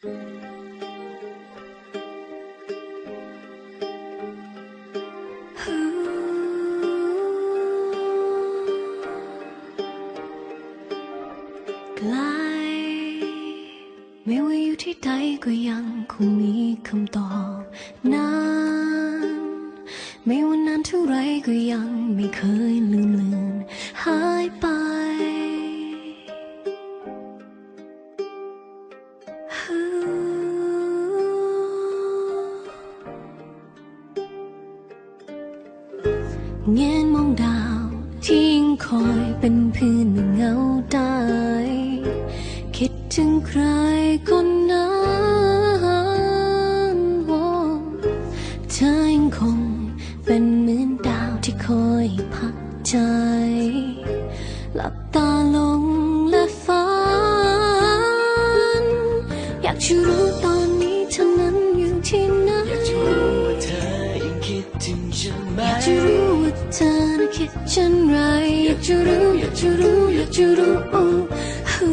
ไกล ไม่ว่าอยู่ที่ใดก็ยังคงมีคำตอบนานไม่ว่านานเท่าไรก็ยังไม่เคยลืมเลือนหายไป เงนมองดาว ที่ยังคอยเป็นเพื่อนเงาได้คิดถึงใครคนนั้นเธอยังคงเป็นเหมือนดาวที่คอยพักใจ หลับตาลงและฝัน อยากจะรู้ เธอน่ะคิดเช่นไร อยากจะรู้ อยากจะรู้ อยากจะรู้โอ้ฮู้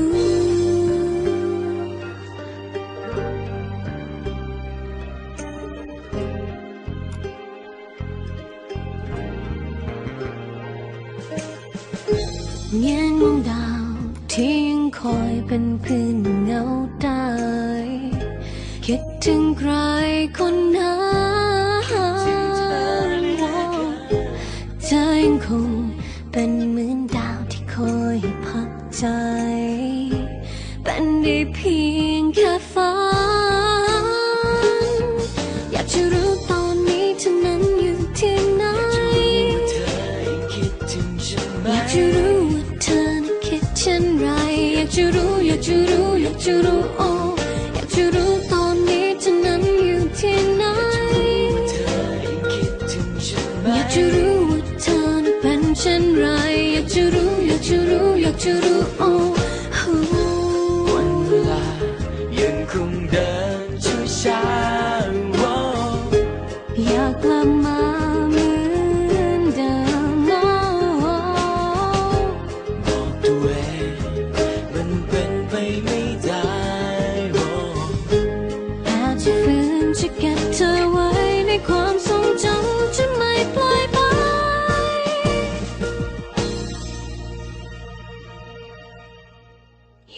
เงียนมองดาวที่ยังคอยเป็นพื่อนเงาได้คิดถึงใครคนนั้น คงเป็นเหมือนดาวที่คอยพักใจ เป็นได้เพียงแค่ฝันอยากจะรู้ตอนนี้เธอนั้นอยู่ที่ไหนเธอยังคิดถึงฉันไหมอยากจะรู้ว่าเธอคิดเช่นไร อยากจะรู้อยากจะรู้อยากจะรู้ากจะรู้อยากจะรู้อยากจะรู้โอ้วันเวลายังคงเดิน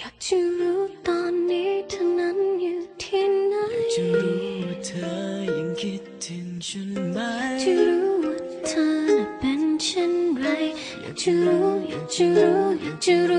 อยากจะรู้ตอนนี้เธอนั้นอยู่ที่ไหนอยากจะรู้ว่าเธอยังคิดถึงฉันไหมอยากจะรู้ว่าเธอเป็นเช่นไรอยากจะรู้อยากจะรู้อยากจะรู้